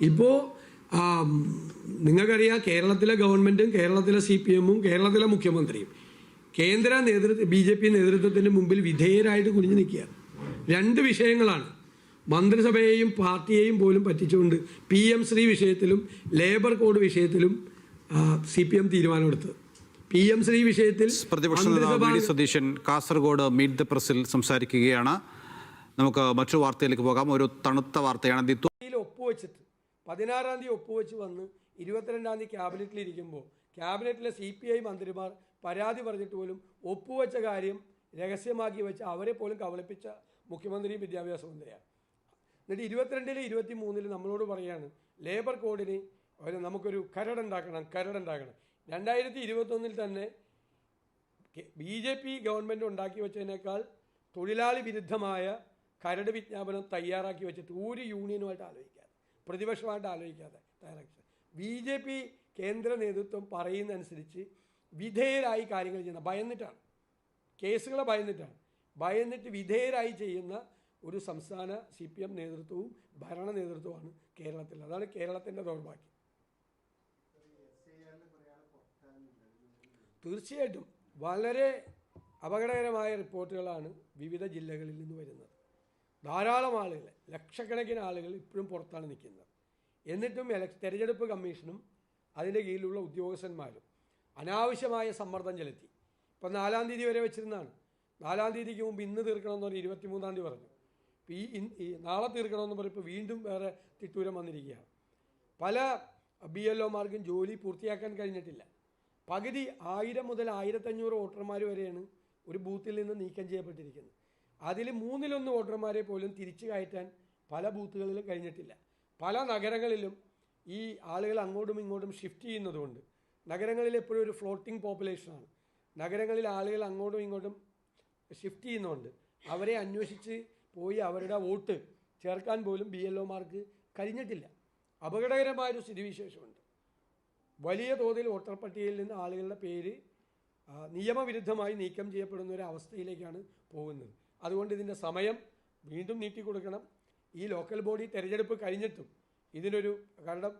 ഇപ്പോൾ നിങ്ങൾക്കറിയാം കേരളത്തിലെ ഗവൺമെന്റും കേരളത്തിലെ സി പി എമ്മും കേരളത്തിലെ മുഖ്യമന്ത്രിയും കേന്ദ്ര നേതൃത്വ ബി ജെ പി നേതൃത്വത്തിന്റെ മുമ്പിൽ വിധേയരായിട്ട് കുനിഞ്ഞു നിൽക്കുകയാണ്. രണ്ട് വിഷയങ്ങളാണ് മന്ത്രിസഭയെയും പാർട്ടിയെയും പോലും പറ്റിച്ചുകൊണ്ട് പി എം ശ്രീ വിഷയത്തിലും ലേബർ കോഡ് വിഷയത്തിലും സി പി എം തീരുമാനമെടുത്തത്. പി എം ശ്രീ വിഷയത്തിൽ പ്രതിപക്ഷ നേതാവ് സതീശൻ കാസർഗോഡ് മീറ്റ് ദ പ്രസിൽ സംസാരിക്കുകയാണ്. നമുക്ക് മറ്റു വാർത്തയിലേക്ക് പോകാം. ഒരു തണുത്ത വാർത്തയാണ്. ഒപ്പുവെച്ചിട്ട് പതിനാറാം തീയതി ഒപ്പുവെച്ച് വന്ന് ഇരുപത്തിരണ്ടാം തീയതി ക്യാബിനറ്റിലിരിക്കുമ്പോൾ ക്യാബിനറ്റിലെ സി പി ഐ മന്ത്രിമാർ പരാതി പറഞ്ഞിട്ട് പോലും ഒപ്പുവെച്ച കാര്യം രഹസ്യമാക്കി വെച്ച് അവരെ പോലും കബളിപ്പിച്ച മുഖ്യമന്ത്രി വിദ്യാഭ്യാസ മന്ത്രിയാണ്. എന്നിട്ട് ഇരുപത്തിരണ്ടിൽ ഇരുപത്തി മൂന്നിൽ നമ്മളോട് പറയാണ് ലേബർ കോഡിന് ഒരു നമുക്കൊരു കരടുണ്ടാക്കണം കരടുണ്ടാക്കണം രണ്ടായിരത്തി ഇരുപത്തൊന്നിൽ തന്നെ ബി ജെ പി ഗവൺമെന്റ് ഉണ്ടാക്കി വെച്ചതിനേക്കാൾ തൊഴിലാളി വിരുദ്ധമായ കരട് വിജ്ഞാപനം തയ്യാറാക്കി വെച്ചിട്ട് ഒരു യൂണിയനുമായിട്ട് ആലോചിക്കാതെ. പ്രതിപക്ഷമായിട്ട് ആലോചിക്കാതെ ഡയറക്ഷൻ ബി ജെ പി കേന്ദ്ര നേതൃത്വം പറയുന്നതനുസരിച്ച് വിധേയരായി കാര്യങ്ങൾ ചെയ്യുന്ന ഭയന്നിട്ടാണ്. കേസുകളെ ഭയന്നിട്ടാണ്. ഭയന്നിട്ട് വിധേയരായി ചെയ്യുന്ന ഒരു സംസ്ഥാന സി പി എം നേതൃത്വവും ഭരണ നേതൃത്വമാണ് കേരളത്തിൽ. അതാണ് കേരളത്തിന്റെ ദൗർഭാഗ്യം. തീർച്ചയായിട്ടും വളരെ അപകടകരമായ റിപ്പോർട്ടുകളാണ് വിവിധ ജില്ലകളിൽ നിന്ന് വരുന്നത്. ധാരാളം ആളുകൾ ലക്ഷക്കണക്കിന് ആളുകൾ ഇപ്പോഴും പുറത്താണ് നിൽക്കുന്നത്. എന്നിട്ടും എലക് തെരഞ്ഞെടുപ്പ് കമ്മീഷനും അതിന്റെ കീഴിലുള്ള ഉദ്യോഗസ്ഥന്മാരും അനാവശ്യമായ സമ്മർദ്ദം ചെലുത്തി. ഇപ്പം നാലാം തീയതി വരെ വെച്ചിരുന്നതാണ്. നാലാം തീയതിക്ക് മുമ്പ് ഇന്ന് തീർക്കണമെന്ന് പറഞ്ഞ് ഇരുപത്തിമൂന്നാം തീയതി പറഞ്ഞു. ഈ ഈ നാളെ തീർക്കണമെന്ന് പറഞ്ഞപ്പോൾ വീണ്ടും വേറെ തിട്ടൂരം വന്നിരിക്കുകയാണ്. പല ബി എൽ ഒമാർക്കും ജോലി പൂർത്തിയാക്കാൻ കഴിഞ്ഞിട്ടില്ല. പകുതി ആയിരം മുതൽ ആയിരത്തഞ്ഞൂറ് വോട്ടർമാർ വരെയാണ് ഒരു ബൂത്തിൽ നിന്ന് നീക്കം ചെയ്യപ്പെട്ടിരിക്കുന്നത്. അതിൽ മൂന്നിലൊന്ന് വോട്ടർമാരെ പോലും തിരിച്ചു കയറ്റാൻ പല ബൂത്തുകളിലും കഴിഞ്ഞിട്ടില്ല. പല നഗരങ്ങളിലും ഈ ആളുകൾ അങ്ങോട്ടും ഇങ്ങോട്ടും ഷിഫ്റ്റ് ചെയ്യുന്നതുകൊണ്ട് നഗരങ്ങളിൽ എപ്പോഴും ഒരു ഫ്ലോട്ടിംഗ് പോപ്പുലേഷനാണ് നഗരങ്ങളിൽ ആളുകൾ അങ്ങോട്ടും ഇങ്ങോട്ടും ഷിഫ്റ്റ് ചെയ്യുന്നതുകൊണ്ട് അവരെ അന്വേഷിച്ച് പോയി അവരുടെ വോട്ട് ചേർക്കാൻ പോലും ബി എൽ ഒമാർക്ക് കഴിഞ്ഞിട്ടില്ല. അപകടകരമായൊരു സ്ഥിതിവിശേഷമുണ്ട്. വലിയ തോതിൽ വോട്ടർ പട്ടികയിൽ നിന്ന് ആളുകളുടെ പേര് നിയമവിരുദ്ധമായി നീക്കം ചെയ്യപ്പെടുന്ന ഒരു അവസ്ഥയിലേക്കാണ് പോകുന്നത്. അതുകൊണ്ട് ഇതിന്റെ സമയം വീണ്ടും നീട്ടി കൊടുക്കണം. ഈ ലോക്കൽ ബോഡി തെരഞ്ഞെടുപ്പ് കഴിഞ്ഞിട്ടും ഇതിനൊരു കാരണം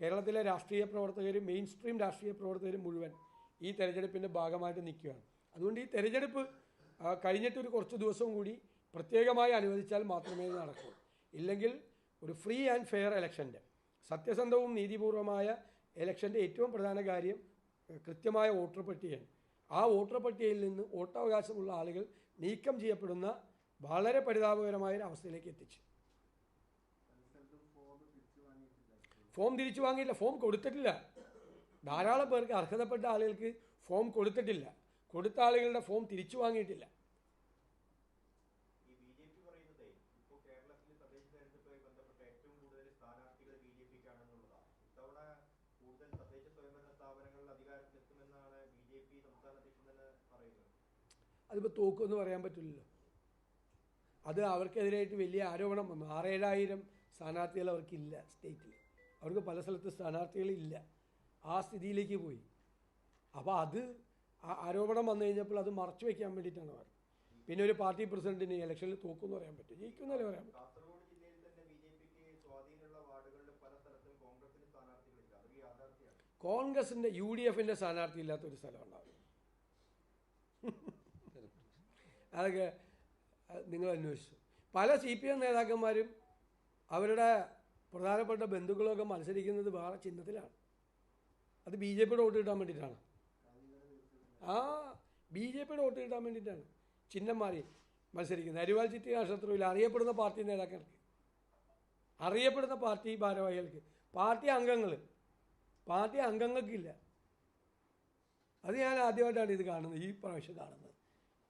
കേരളത്തിലെ രാഷ്ട്രീയ പ്രവർത്തകരും മെയിൻ സ്ട്രീം രാഷ്ട്രീയ പ്രവർത്തകരും മുഴുവൻ ഈ തെരഞ്ഞെടുപ്പിന്റെ ഭാഗമായിട്ട് നിൽക്കുകയാണ്. അതുകൊണ്ട് ഈ തെരഞ്ഞെടുപ്പ് കഴിഞ്ഞിട്ടൊരു കുറച്ച് ദിവസവും കൂടി പ്രത്യേകമായി അനുവദിച്ചാൽ മാത്രമേ നടക്കൂ. ഇല്ലെങ്കിൽ ഒരു ഫ്രീ ആൻഡ് ഫെയർ ഇലക്ഷന്റെ സത്യസന്ധവും നീതിപൂർവമായ ഇലക്ഷന്റെ ഏറ്റവും പ്രധാന കാര്യം കൃത്യമായ വോട്ടർ പട്ടികയാണ്. ആ വോട്ടർ പട്ടികയിൽ നിന്ന് വോട്ടവകാശമുള്ള ആളുകൾ നീക്കം ചെയ്യപ്പെടുന്ന വളരെ പരിതാപകരമായ ഒരു അവസ്ഥയിലേക്ക് എത്തിച്ചു. ഫോം തിരിച്ചു വാങ്ങിയില്ല ഫോം കൊടുത്തിട്ടില്ല. ധാരാളം പേർക്ക് അർഹതപ്പെട്ട ആളുകൾക്ക് ഫോം കൊടുത്തിട്ടില്ല. കൊടുത്ത ആളുകളുടെ ഫോം തിരിച്ചു വാങ്ങിയിട്ടില്ല ഈ ബി ജെ പി പറയുന്നതേ ഇപ്പോൾ കേരളത്തിൽ തദ്ദേശ തെരഞ്ഞെടുപ്പുമായി ബന്ധപ്പെട്ട ഏറ്റവും കൂടുതൽ സ്ഥാനാർത്ഥികൾ ബി ജെ പിക്കാണെന്നുള്ളതാണ് ഇത്തവണ കൂടുതൽ തദ്ദേശ സ്വയംഭരണ സ്ഥാപനങ്ങളിൽ അധികാരത്തിലെത്തുമെന്നാണ് ബി ജെ പി സംസ്ഥാന അധ്യക്ഷൻ തന്നെ പറയുന്നത് അതിപ്പോൾ തോക്കുമെന്ന് പറയാൻ പറ്റില്ലല്ലോ. അത് അവർക്കെതിരായിട്ട് വലിയ ആരോപണം വന്നു. ആറേഴായിരം സ്ഥാനാർത്ഥികൾ അവർക്കില്ല സ്റ്റേറ്റിൽ. അവർക്ക് പല സ്ഥലത്ത് സ്ഥാനാർത്ഥികളില്ല ആ സ്ഥിതിയിലേക്ക് പോയി. അപ്പോൾ അത് ആരോപണം വന്നു കഴിഞ്ഞപ്പോൾ അത് മറച്ചു വയ്ക്കാൻ വേണ്ടിയിട്ടാണ് അവർ. പിന്നെ ഒരു പാർട്ടി പ്രസിഡന്റിന് ഇലക്ഷനിൽ തോക്കുമെന്ന് പറയാൻ പറ്റും. ജയിക്കുന്നല്ലേ പറയാൻ പറ്റും. കോൺഗ്രസിന്റെ യു ഡി എഫിന്റെ സ്ഥാനാർത്ഥി ഇല്ലാത്ത ഒരു സ്ഥലം ഉണ്ടാവും അതൊക്കെ നിങ്ങൾ അന്വേഷിച്ചു. പല സി പി എം നേതാക്കന്മാരും അവരുടെ പ്രധാനപ്പെട്ട ബന്ധുക്കളൊക്കെ മത്സരിക്കുന്നത് വേറെ ചിഹ്നത്തിലാണ്. അത് ബി ജെ പിയുടെ വോട്ട് കിട്ടാൻ വേണ്ടിയിട്ടാണ്. ആ ബി ജെ പിയുടെ വോട്ട് കിട്ടാൻ വേണ്ടിയിട്ടാണ് ചിഹ്നം മാറി മത്സരിക്കുന്നത്. അരിവാൾ ചിറ്റി നക്ഷത്രത്തിൽ അറിയപ്പെടുന്ന പാർട്ടി നേതാക്കൾക്ക് അറിയപ്പെടുന്ന പാർട്ടി ഭാരവാഹികൾക്ക് പാർട്ടി അംഗങ്ങൾ പാർട്ടി അംഗങ്ങൾക്കില്ല. അത് ഞാൻ ആദ്യമായിട്ടാണ് ഇത് കാണുന്നത് ഈ പ്രാവശ്യം കാണുന്നത്.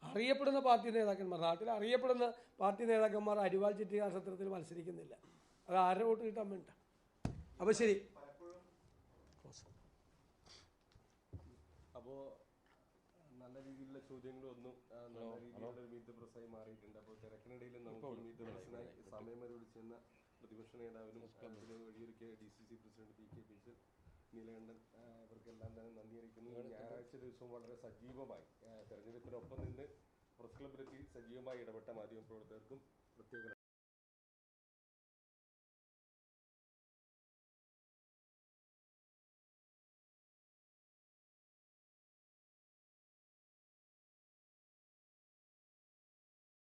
അറിയപ്പെടുന്ന പാർട്ടി നേതാക്കന്മാർ നാട്ടിൽ അറിയപ്പെടുന്ന പാർട്ടി നേതാക്കന്മാർ അരിവാൾ ചിറ്റി സത്രത്തിൽ മത്സരിക്കുന്നില്ല. അത് ആരുടെ വോട്ട് കിട്ടാൻ വേണ്ട അപ്പോൾ ശരി. അപ്പോൾ നല്ല രീതിയിലുള്ള ചോദ്യങ്ങളൊന്നും ആ, നല്ല രീതിയിലുള്ള മീറ്റ് പ്രസായി മാറിയിട്ടുണ്ട്. അപ്പോൾ തിരക്കിനിടയിൽ നമുക്ക് മീറ്റ് പ്രസിനായി സമയം അനുവദിച്ചെന്ന പ്രതിപക്ഷ നേതാവിനും വഴിയൊരുക്കിയ D C C president P K P Neelakantan ഇവർക്കെല്ലാം തന്നെ നന്ദി അറിയിക്കുന്നു. ഞായറാഴ്ച ദിവസം വളരെ സജീവമായി തെരഞ്ഞെടുപ്പിനൊപ്പം നിന്ന് പ്രസ് ക്ലബിലെത്തി സജീവമായി ഇടപെട്ട മാധ്യമ പ്രവർത്തകർക്കും പ്രത്യേക